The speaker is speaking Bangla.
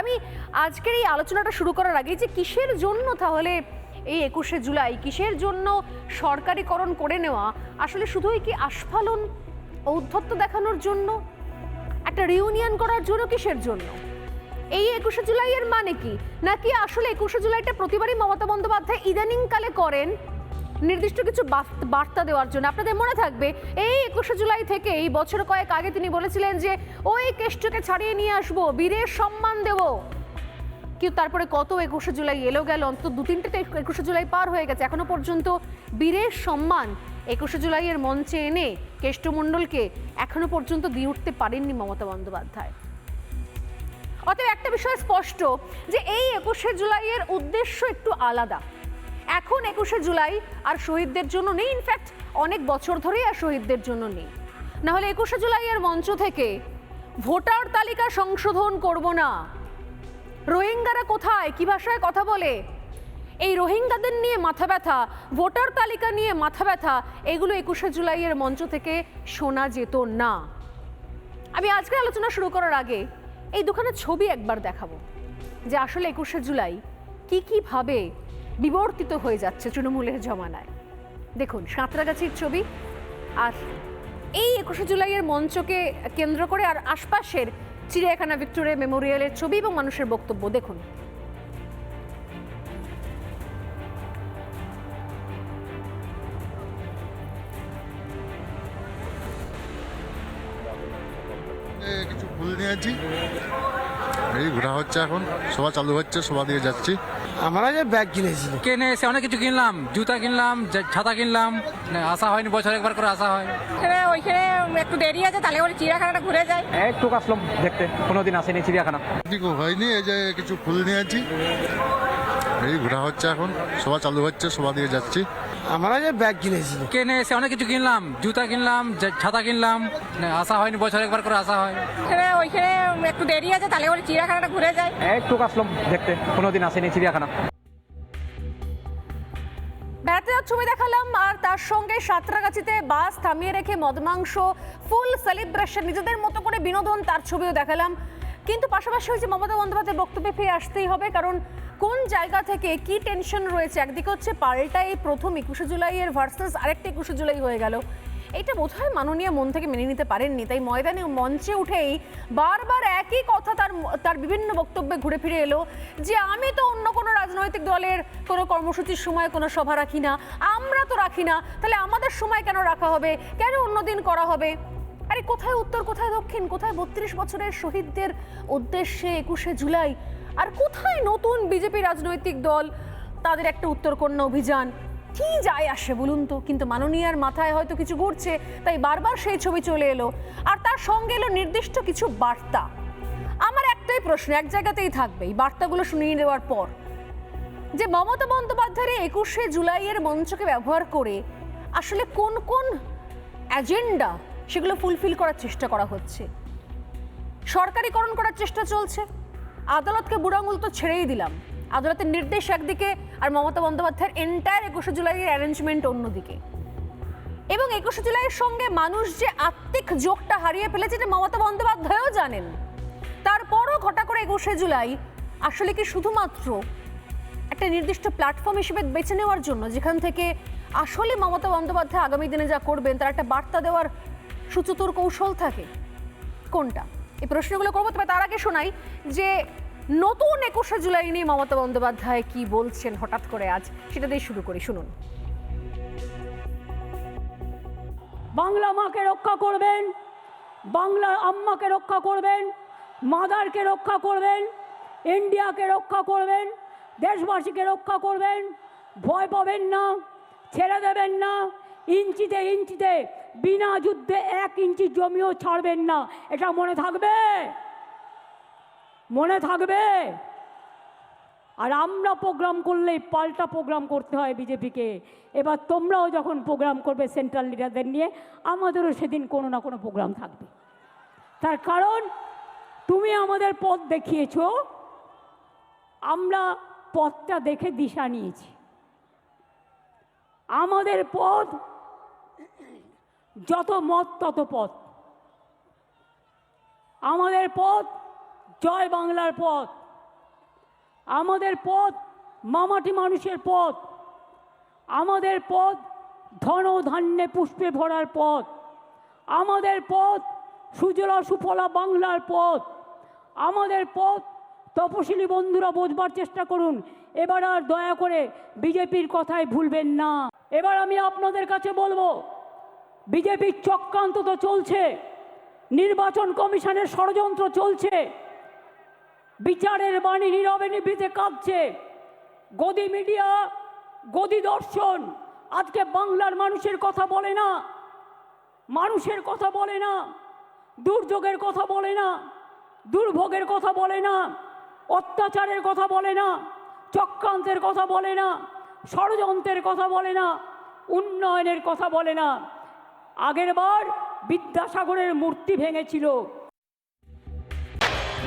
আমি আজকের এই আলোচনাটা শুরু করার আগে যে কিসের জন্য তাহলে এই একুশে জুলাই, কিসের জন্য সরকারিকরণ করে নেওয়া? আসলে শুধুই কি আস্ফালন ঔদ্ধত্য দেখানোর জন্য? একটা রিউনিয়ন করার জন্য কিসের জন্য? এই একুশে জুলাইয়ের মানে কি? নাকি আসলে একুশে জুলাইটা প্রতিবারই মমতা বন্দ্যোপাধ্যায় ইদানিংকালে করেন? নির্দিষ্ট কিছু বার্তা দেওয়ার জন্য। আপনাদের মনে থাকবে, এই একুশে জুলাই থেকে এই বছর কয়েক আগে তিনি বলেছিলেন যে, ওই কেষ্টকে ছাড়িয়ে নিয়ে আসব, বীরের সম্মান দেব। কিন্তু তারপরে কত একুশে জুলাই এলো গেল, অন্তত দু তিনটে একুশে জুলাই পার হয়ে গেছে। এখনও পর্যন্ত বীরের সম্মান একুশে জুলাইয়ের মঞ্চে এনে কেষ্টমণ্ডলকে এখনও পর্যন্ত দিয়ে উঠতে পারেননি মমতা বন্দ্যোপাধ্যায়। অতএব একটা বিষয় স্পষ্ট, যে এই একুশে জুলাইয়ের উদ্দেশ্য একটু আলাদা। এখন একুশে জুলাই, আর শহীদদের জন্য নেই ইনফ্যাক্ট অনেক বছর ধরেই আর শহীদদের জন্য নেই। না হলে একুশে জুলাইয়ের মঞ্চ থেকে ভোটার তালিকা সংশোধন করব না। রোহিঙ্গারা কোথায়? কি ভাষায় কথা বলে? এই রোহিঙ্গাদের নিয়ে মাথা ব্যথা, ভোটার তালিকা নিয়ে মাথা ব্যথা, এগুলো একুশে জুলাইয়ের মঞ্চ থেকে শোনা যেত না। আমি আজকে আলোচনা শুরু করার আগে এই দুখানা ছবি একবার দেখাবো, যে আসলে একুশে জুলাই কি কীভাবে বিবর্তিত হয়ে যাচ্ছে তৃণমূলের জমানায়। দেখুন, সাঁতরাগাছির ছবি আর এই একুশে জুলাইয়ের মঞ্চকে কেন্দ্র করে আর আশপাশের চিড়িয়াখানা ভিক্টোরিয়া মেমোরিয়ালের ছবি এবং মানুষের বক্তব্য, দেখুন। কিছু ফুল নিয়েছি। এই ঘোরা হচ্ছে এখন, সভা চালু হচ্ছে, সভা দিয়ে যাচ্ছি। আমরা যে ব্যাগ কিনেছি কিনে এসে অনেক কিছু কিনলাম জুতা কিনলাম ছাতা কিনলাম আসা হয়নি বছর একবার করে আসা হয়। ওইখানে ওইখানে একটু দেরি আছে তাহলে ওই চিড়িয়াখানাটা ঘুরে যায় একটু আসলাম দেখতে কোনোদিন আসেনি চিড়িয়াখানা। ঠিক হয়নি এই যে কিছু ফুল নিয়েছি। এই ঘোরা হচ্ছে এখন সভা চালু হচ্ছে সভা দিয়ে যাচ্ছি। আমরা যে ব্যাগ কিনেছি কিনে এসে অনেক কিছু কিনলাম জুতা কিনলাম ছাতা কিনলাম না, আসা হয়নি বছর একবার করে আসা হয়। ওইখানে ওইখানে একটু দেরি আছে তাহলে ওই চিড়িয়াখানাটা ঘুরে যায় একটু আসলাম দেখতে কোনোদিন আসেনি চিড়িয়াখানা। ছবি দেখালাম, আর তার সঙ্গে সাঁতরাগাছিতে বাস থামিয়ে রেখে মদমাংস, ফুল সেলিব্রেশন, নিজেদের মতো করে বিনোদন তার ছবিও দেখালাম। কিন্তু পাশাপাশি হয়েছে মমতা বন্দ্যোপাধ্যায়ের বক্তব্যে ফিরে আসতেই হবে, কারণ কোন জায়গা থেকে কি টেনশন রয়েছে? একদিকে হচ্ছে পাল্টা এই প্রথম একুশে জুলাইয়ের ভার্সেস আরেকটা একুশে জুলাই হয়ে গেল। এটা বোধহয় মাননীয় মন থেকে মেনে নিতে পারেননি, তাই ময়দানে মঞ্চে উঠেই বারবার একই কথা তার তার বিভিন্ন বক্তব্যে ঘুরে ফিরে এলো যে আমি তো অন্য কোনো রাজনৈতিক দলের কোনো কর্মসূচির সময় কোনো সভা রাখি না, আমরা তো রাখি না, তাহলে আমাদের সময় কেন রাখা হবে? কেন অন্যদিন করা হবে? আরে কোথায় উত্তর, কোথায় দক্ষিণ, কোথায় বত্রিশ বছরের শহীদদের উদ্দেশ্যে একুশে জুলাই? আর কোথায় নতুন বিজেপি রাজনৈতিক দল তাদের একটা উত্তরকন্যা অভিযান? কি যায় আসে বলুন তো? কিন্তু মাননীয়ার মাথায় হয়তো কিছু ঘুরছে, তাই বারবার সেই ছবি চলে এলো। আর তার সঙ্গে এলো নির্দিষ্ট কিছু বার্তা। আমার একটাই প্রশ্ন, এক জায়গাতেই থাকবে এই বার্তাগুলো শুনিয়ে দেওয়ার পর। যে মমতা বন্দ্যোপাধ্যায়ের একুশে জুলাইয়ের মঞ্চকে ব্যবহার করে আসলে কোন কোন এজেন্ডা সেগুলো ফুলফিল করার চেষ্টা করা হচ্ছে? সরকারিকরণ করার চেষ্টা চলছে। আদালতকে বুড়ো আঙুল তো ছেড়েই দিলাম। আদালতের নির্দেশ একদিকে আর মমতা বন্দ্যোপাধ্যায়ের এন্টায়ার একুশে জুলাইয়ের অ্যারেঞ্জমেন্ট অন্যদিকে। এবং একুশে জুলাইয়ের সঙ্গে মানুষ যে আত্মিক যোগটা হারিয়ে ফেলেছে যে মমতা বন্দ্যোপাধ্যায়ও জানেন। তারপরও ঘটা করে একুশে জুলাই আসলে কি শুধুমাত্র একটা নির্দিষ্ট প্ল্যাটফর্ম হিসেবে বেছে নেওয়ার জন্য, যেখান থেকে আসলে মমতা বন্দ্যোপাধ্যায় আগামী দিনে যা করবেন তার একটা বার্তা দেওয়ার সুচতুর কৌশল থাকে? কোনটা? এই প্রশ্নগুলো করব, তবে তার আগে শোনাই যে নতুন একুশে জুলাই নিয়ে মমতা বন্দ্যোপাধ্যায় কি বলছেন হঠাৎ করে আজ? সেটা দিয়ে শুরু করি, শুনুন। বাংলা মাকে রক্ষা করবেন, বাংলা আম্মাকে রক্ষা করবেন, মাদারকে রক্ষা করবেন, ইন্ডিয়াকে রক্ষা করবেন, দেশবাসীকে রক্ষা করবেন, ভয় পাবেন না, ছেড়ে দেবেন না, ইঞ্চিতে ইঞ্চিতে, বিনা যুদ্ধে এক ইঞ্চি জমিও ছাড়বেন না, এটা মনে থাকবে? মনে থাকবে। আর আমরা প্রোগ্রাম করলেই পাল্টা প্রোগ্রাম করতে হয় বিজেপিকে। এবার তোমরাও যখন প্রোগ্রাম করবে সেন্ট্রাল লিডারদের নিয়ে, আমাদেরও সেদিন কোনো না কোনো প্রোগ্রাম থাকবে। তার কারণ, তুমি আমাদের পথ দেখিয়েছো। আমরা পথটা দেখে দিশা নিয়েছি। আমাদের পথ, যত মত তত পথ। আমাদের পথ জয় বাংলার পথ। আমাদের পথ মামাটি মানুষের পথ। আমাদের পথ ধন ধান্যে পুষ্পে ভরার পথ। আমাদের পথ সুজলা সুফলা বাংলার পথ। আমাদের পথ তপশিলি বন্ধুরা বোঝবার চেষ্টা করুন। এবার আর দয়া করে বিজেপির কথায় ভুলবেন না। এবার আমি আপনাদের কাছে বলব, বিজেপির চক্রান্ত তো চলছে। নির্বাচন কমিশনের ষড়যন্ত্র চলছে। বিচারের বাণী নীরবে নিভৃতে কাঁদছে গদি মিডিয়া, গদি দর্শন। আজকে বাংলার মানুষের কথা বলে না। মানুষের কথা বলে না। দুর্যোগের কথা বলে না। দুর্ভোগের কথা বলে না। অত্যাচারের কথা বলে না। চক্রান্তের কথা বলে না। ষড়যন্ত্রের কথা বলে না। উন্নয়নের কথা বলে না। আগেরবার বিদ্যাসাগরের মূর্তি ভেঙেছিল।